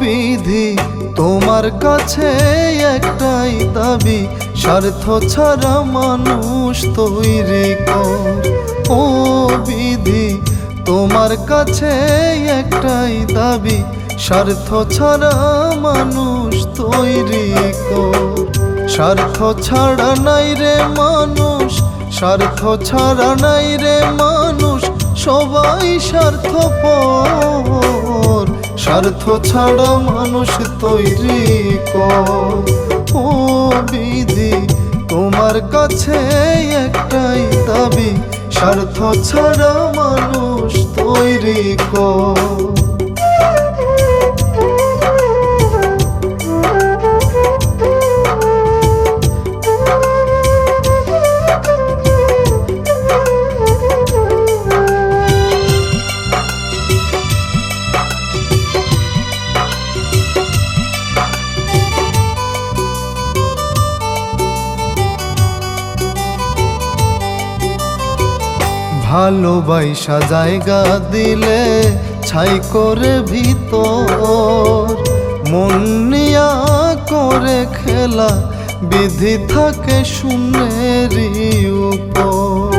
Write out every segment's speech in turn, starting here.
বিধি তোমার কাছে একটাই দাবি, স্বার্থ ছাড়া মানুষ তৈরি কর। ও বিধি, তোমার কাছে একটাই দাবি, স্বার্থ ছাড়া মানুষ তৈরি কর। স্বার্থ ছাড়া নাই রে মানুষ, স্বার্থ ছাড়া নাই রে মানুষ, সবাই স্বার্থপর। স্বার্থ ছাড়া মানুষ তৈরি ও বিধি, তোমার কাছে একটাই দাবি, স্বার্থ ছাড়া মানুষ তৈরি কর। ভালোবাসা জায়গা দিলে ছাই করে ভিতর। মন নিয়া করে খেলা বিধি থাকে শূন্যেরই উপর।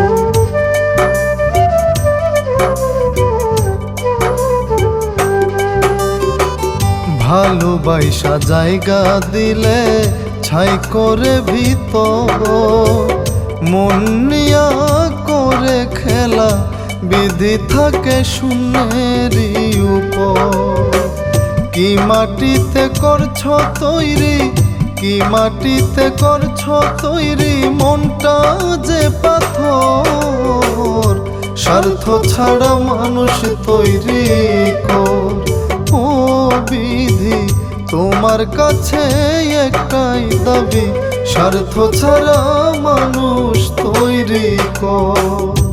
ভালোবাসা জায়গা দিলে ছাই করে ভিতর। বিধি থাকে শূন্যেরই উপর। কি মাটিতে করছ তৈরি, কি মাটিতে করছ তৈরি মনটা যে পাথর। স্বার্থ ছাড়া মানুষ তৈরি কর। ও বিধি, তোমার কাছে একটাই দাবি, স্বার্থ ছাড়া মানুষ তৈরি কর।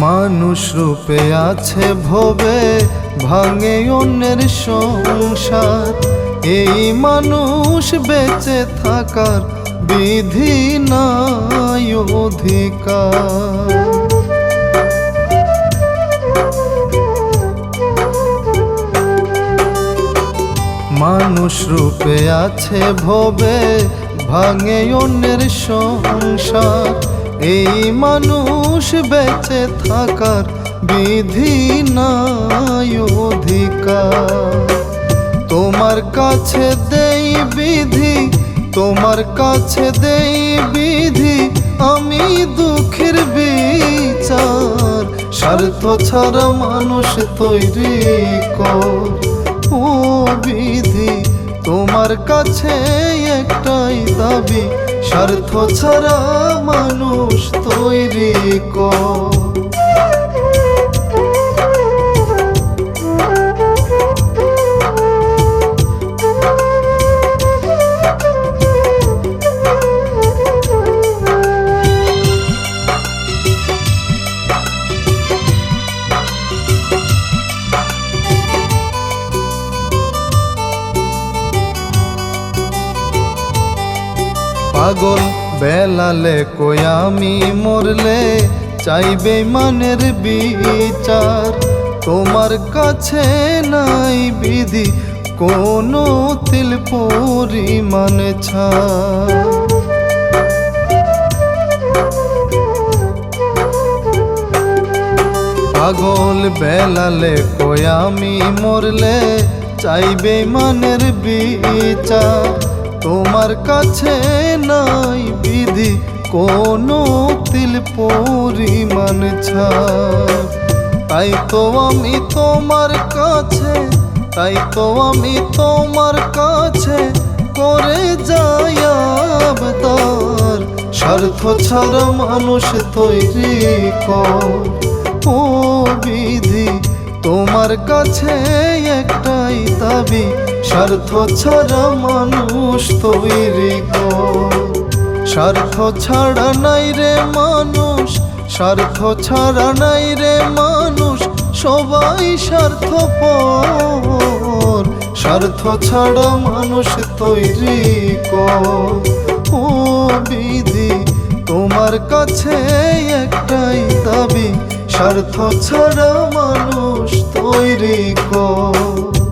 মানুষ রূপে আছে ভবে, ভাঙে অন্যের সংসার। এই মানুষ বেঁচে থাকার বিধি নাই অধিকার। মানুষ রূপে আছে ভবে, ভাঙে অন্যের সংসার। এই মানুষ বেঁচে থাকার বিধি নাই অধিকার। তোমার কাছে দেই বিধি, তোমার কাছে দেই বিধি, আমি দুঃখের বিচার। স্বার্থ ছাড়া মানুষ তৈরি কর ও বিধি। তোমার কাছে একটাই দাবি স্বার্থ ছাড়া মানুষ তৈরি কর। পাগল, বেলালে কই আমি মরলে? চাইবে মানের বিচার। তোমার কাছে নাই বিধি, কোনো তিল পরিমাণ ছাড়। পাগল, বেলালে কই আমি মরলে? চাইবে মানের বিচার। তোমার কাছে নাই বিধি, কোনো তিল পরিমাণ ছাড়। তাই তো আমি তোমার কাছে, তাই তো আমি তোমার কাছে করে যাই আবদার। স্বার্থ ছাড়া মানুষ তৈরি কর। ও বিধি, তোমার কাছে একটাই দাবি স্বার্থ ছাড়া মানুষ তৈরি স্বার্থ ছাড়া নাই রে মানুষ স্বার্থ ছাড়া নাই রে মানুষ, সবাই স্বার্থ পর স্বার্থ ছাড়া মানুষ তৈরি ও বিধি, তোমার কাছে একটাই দাবি স্বার্থ ছাড়া মানুষ তৈরি কর।